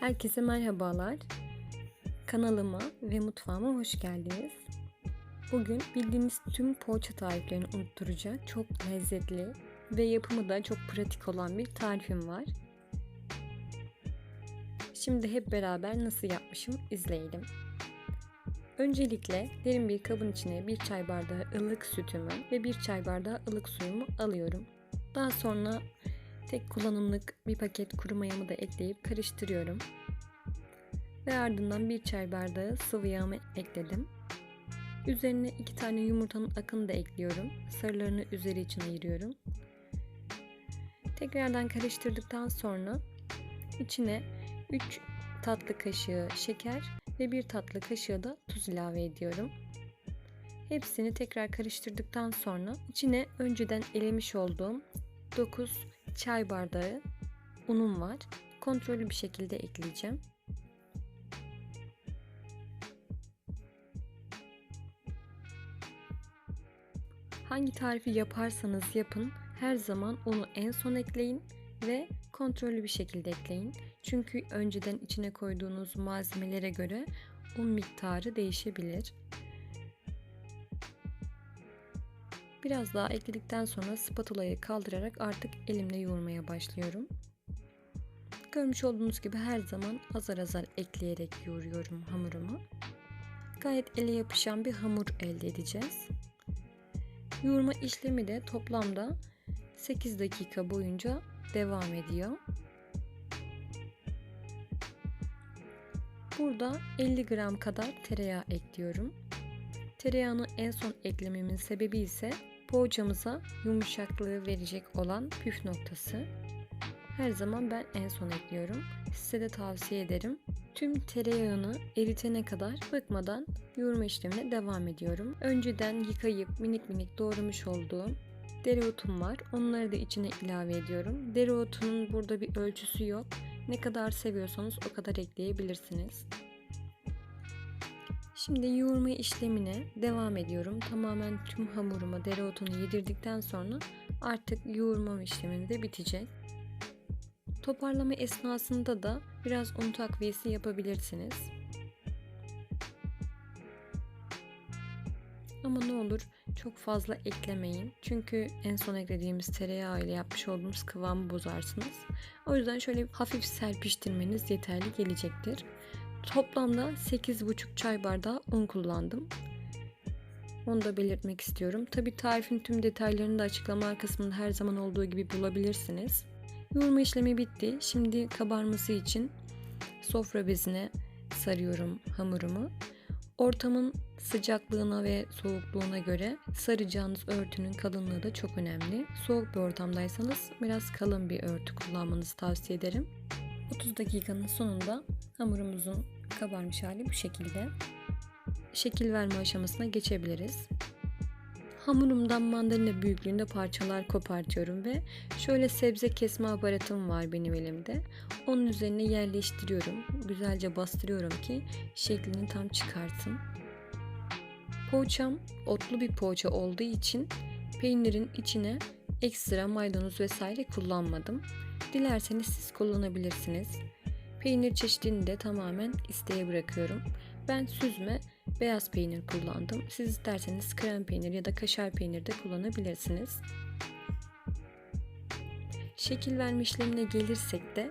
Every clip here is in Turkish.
Herkese merhabalar. Kanalıma ve mutfağıma hoş geldiniz. Bugün bildiğiniz tüm poğaça tariflerini unutturacak çok lezzetli ve yapımı da çok pratik olan bir tarifim var. Şimdi hep beraber nasıl yapmışım izleyelim. Öncelikle derin bir kabın içine bir çay bardağı ılık sütümü ve bir çay bardağı ılık suyumu alıyorum. Daha sonra tek kullanımlık bir paket kuru mayamı da ekleyip karıştırıyorum. Ve ardından bir çay bardağı sıvı yağımı ekledim. Üzerine iki tane yumurtanın akını da ekliyorum. Sarılarını üzeri için ayırıyorum. Tekrardan karıştırdıktan sonra içine 3 tatlı kaşığı şeker ve 1 tatlı kaşığı da tuz ilave ediyorum. Hepsini tekrar karıştırdıktan sonra içine önceden elemiş olduğum 9 çay bardağı unum var. Kontrollü bir şekilde ekleyeceğim. Hangi tarifi yaparsanız yapın her zaman unu en son ekleyin ve kontrollü bir şekilde ekleyin. Çünkü önceden içine koyduğunuz malzemelere göre un miktarı değişebilir. Biraz daha ekledikten sonra spatulayı kaldırarak artık elimle yoğurmaya başlıyorum. Görmüş olduğunuz gibi her zaman azar azar ekleyerek yoğuruyorum hamurumu. Gayet ele yapışan bir hamur elde edeceğiz. Yoğurma işlemi de toplamda 8 dakika boyunca devam ediyor. Burada 50 gram kadar tereyağı ekliyorum. Tereyağını en son eklememin sebebi ise poğaçamıza yumuşaklığı verecek olan püf noktası. Her zaman ben en son ekliyorum. Size de tavsiye ederim. Tüm tereyağını eritene kadar bıkmadan yoğurma işlemine devam ediyorum. Önceden yıkayıp minik minik doğramış olduğum dereotum var. Onları da içine ilave ediyorum. Dereotunun burada bir ölçüsü yok. Ne kadar seviyorsanız o kadar ekleyebilirsiniz. Şimdi yoğurma işlemine devam ediyorum. Tamamen tüm hamuruma dereotunu yedirdikten sonra artık yoğurma işlemim de bitecek. Toparlama esnasında da biraz un takviyesi yapabilirsiniz. Ama ne olur çok fazla eklemeyin. Çünkü en son eklediğimiz tereyağı ile yapmış olduğumuz kıvamı bozarsınız. O yüzden şöyle hafif serpiştirmeniz yeterli gelecektir. Toplamda 8,5 çay bardağı un kullandım. Onu da belirtmek istiyorum. Tabi tarifin tüm detaylarını da açıklama kısmında her zaman olduğu gibi bulabilirsiniz. Yoğurma işlemi bitti. Şimdi kabarması için sofra bezine sarıyorum hamurumu. Ortamın sıcaklığına ve soğukluğuna göre saracağınız örtünün kalınlığı da çok önemli. Soğuk bir ortamdaysanız biraz kalın bir örtü kullanmanızı tavsiye ederim. 30 dakikanın sonunda hamurumuzun kabarmış hali bu şekilde. Şekil verme aşamasına geçebiliriz. Hamurumdan mandalina büyüklüğünde parçalar kopartıyorum ve şöyle sebze kesme aparatım var benim elimde. Onun üzerine yerleştiriyorum. Güzelce bastırıyorum ki şeklini tam çıkartsın. Poğaçam otlu bir poğaça olduğu için peynirin içine ekstra maydanoz vesaire kullanmadım. Dilerseniz siz kullanabilirsiniz. Peynir çeşidini de tamamen isteğe bırakıyorum. Ben süzme beyaz peynir kullandım. Siz isterseniz krem peynir ya da kaşar peynir de kullanabilirsiniz. Şekil verme işlemine gelirsek de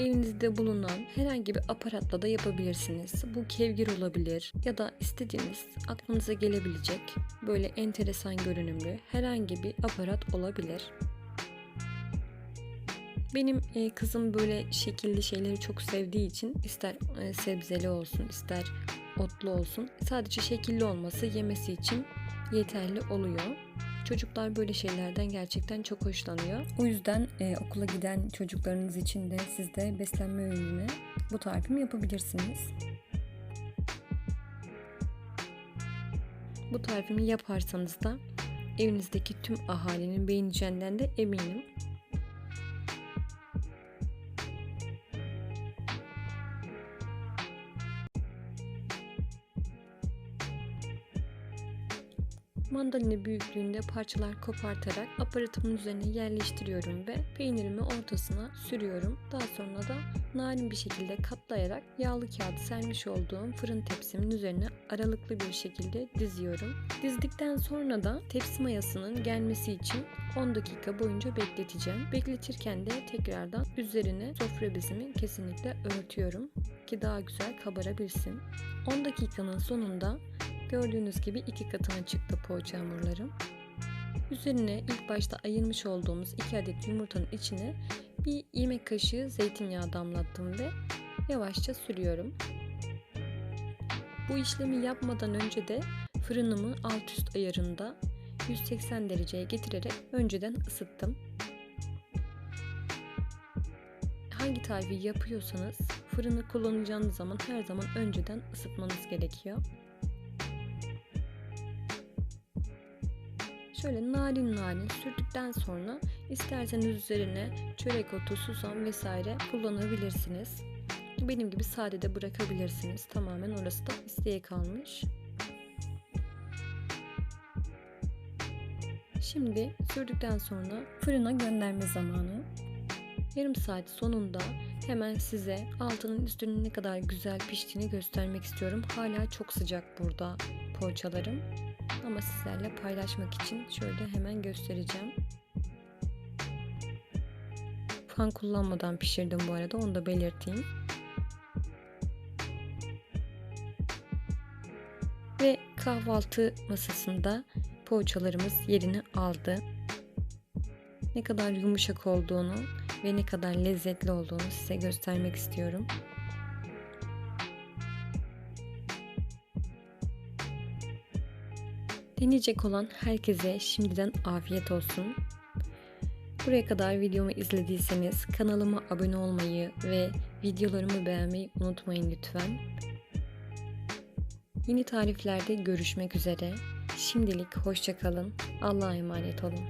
evinizde bulunan herhangi bir aparatla da yapabilirsiniz. Bu kevgir olabilir ya da istediğiniz aklınıza gelebilecek böyle enteresan görünümlü herhangi bir aparat olabilir. Benim e, kızım böyle şekilli şeyleri çok sevdiği için ister e, sebzeli olsun ister otlu olsun sadece şekilli olması yemesi için yeterli oluyor. Çocuklar böyle şeylerden gerçekten çok hoşlanıyor. O yüzden e, okula giden çocuklarınız için de siz de beslenme öğününe bu tarifimi yapabilirsiniz. Bu tarifimi yaparsanız da evinizdeki tüm ahalinin beğeneceğinden de eminim. Mandalina büyüklüğünde parçalar kopartarak aparatımın üzerine yerleştiriyorum ve peynirimi ortasına sürüyorum. Daha sonra da narin bir şekilde katlayarak yağlı kağıt sermiş olduğum fırın tepsimin üzerine aralıklı bir şekilde diziyorum. Dizdikten sonra da tepsi mayasının gelmesi için 10 dakika boyunca bekleteceğim. Bekletirken de tekrardan üzerine sofra bezimi kesinlikle örtüyorum ki daha güzel kabarabilsin. 10 dakikanın sonunda gördüğünüz gibi iki katına çıktı poğaça hamurlarım. Üzerine ilk başta ayırmış olduğumuz 2 adet yumurtanın içine bir yemek kaşığı zeytinyağı damlattım ve yavaşça sürüyorum. Bu işlemi yapmadan önce de fırınımı alt üst ayarında 180 dereceye getirerek önceden ısıttım. Hangi tarifi yapıyorsanız fırını kullanacağınız zaman her zaman önceden ısıtmanız gerekiyor. Şöyle narin narin sürdükten sonra isterseniz üzerine çörek otu, susam vesaire kullanabilirsiniz. Benim gibi sade de bırakabilirsiniz. Tamamen orası da isteğe kalmış. Şimdi sürdükten sonra fırına gönderme zamanı. Yarım saat sonunda hemen size altının üstünün ne kadar güzel piştiğini göstermek istiyorum. Hala çok sıcak burada poğaçalarım. Ama sizlerle paylaşmak için şöyle hemen göstereceğim. Fan kullanmadan pişirdim bu arada onu da belirteyim. Ve kahvaltı masasında poğaçalarımız yerini aldı. Ne kadar yumuşak olduğunu ve ne kadar lezzetli olduğunu size göstermek istiyorum. Deneyecek olan herkese şimdiden afiyet olsun. Buraya kadar videomu izlediyseniz kanalıma abone olmayı ve videolarımı beğenmeyi unutmayın lütfen. Yeni tariflerde görüşmek üzere. Şimdilik hoşçakalın. Allah'a emanet olun.